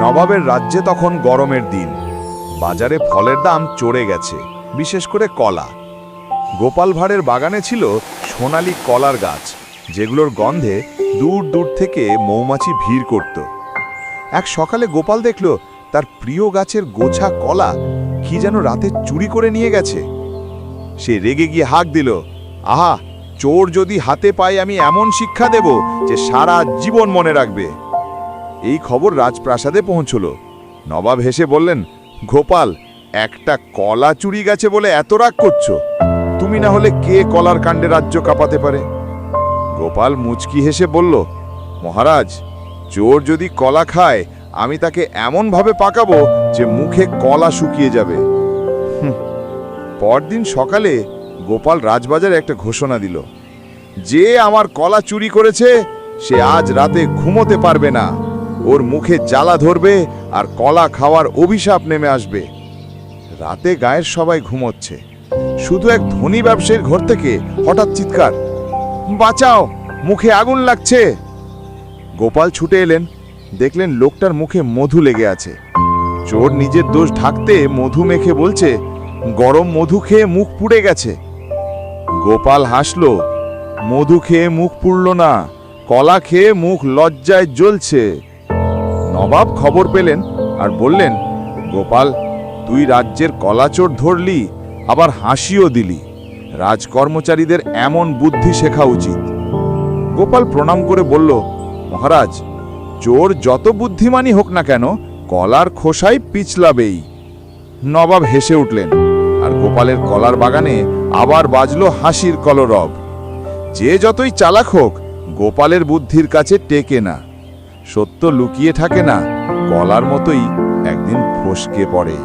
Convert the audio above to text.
নবাবের রাজ্যে তখন গরমের দিন। বাজারে ফলের দাম চড়ে গেছে, বিশেষ করে কলা। গোপাল ভাঁড়ের বাগানে ছিল সোনালী কলার গাছ, যেগুলোর গন্ধে দূর দূর থেকে মৌমাছি ভিড় করত। এক সকালে গোপাল দেখল তার প্রিয় গাছের গোছা কলা কি যেন রাতে চুরি করে নিয়ে গেছে। সে রেগে গিয়ে হাঁক দিল, আহা, চোর যদি হাতে পায় আমি এমন শিক্ষা দেব যে সারা জীবন মনে রাখবে। এই খবর রাজপ্রাসাদে পৌঁছল। নবাব হেসে বললেন, গোপাল, একটা কলা চুরি গেছে বলে এত রাগ করছ। তুমি না হলে কে কলার কাণ্ডে রাজ্য কাঁপাতে পারে? গোপাল মুচকি হেসে বলল, মহারাজ, চোর যদি কলা খায়, আমি তাকে এমনভাবে পাকাবো যে মুখে কলা শুকিয়ে যাবে। পরদিন সকালে গোপাল রাজবাজারে একটা ঘোষণা দিল, যে আমার কলা চুরি করেছে, সে আজ রাতে ঘুমোতে পারবে না। ওর মুখে জ্বালা ধরবে আর কলা খাওয়ার অভিশাপ নেমে আসবে। রাতে গায়ের সবাই ঘুমোচ্ছে। শুধু এক ধনী ব্যবসায়ীর ঘর থেকে হঠাৎ চিৎকার, বাঁচাও, মুখে আগুন লাগছে। গোপাল ছুটে এলেন। দেখলেন লোকটার মুখে মধু লেগে আছে। চোর নিজের দোষ ঢাকতে মধু মেখে বলছে, গরম মধু খেয়ে মুখ পুড়ে গেছে। গোপাল হাসলো, মধু খেয়ে মুখ পুড়ল না, কলা খেয়ে মুখ লজ্জায় জ্বলছে। নবাব খবর পেলেন আর বললেন, গোপাল, তুই রাজ্যের কলাচোর ধরলি, আবার হাসিও দিলি। রাজকর্মচারীদের এমন বুদ্ধি শেখা উচিত। গোপাল প্রণাম করে বলল, মহারাজ, চোর যত বুদ্ধিমানই হোক না কেন, কলার খোসাই পিছলাবেই। নবাব হেসে উঠলেন, আর গোপালের কলার বাগানে আবার বাজল হাসির কলরব। যে যতই চালাক হোক, গোপালের বুদ্ধির কাছে টেকে না। সত্য লুকিয়ে থাকে না কলার মতোই একদিন ফসকে পড়ে।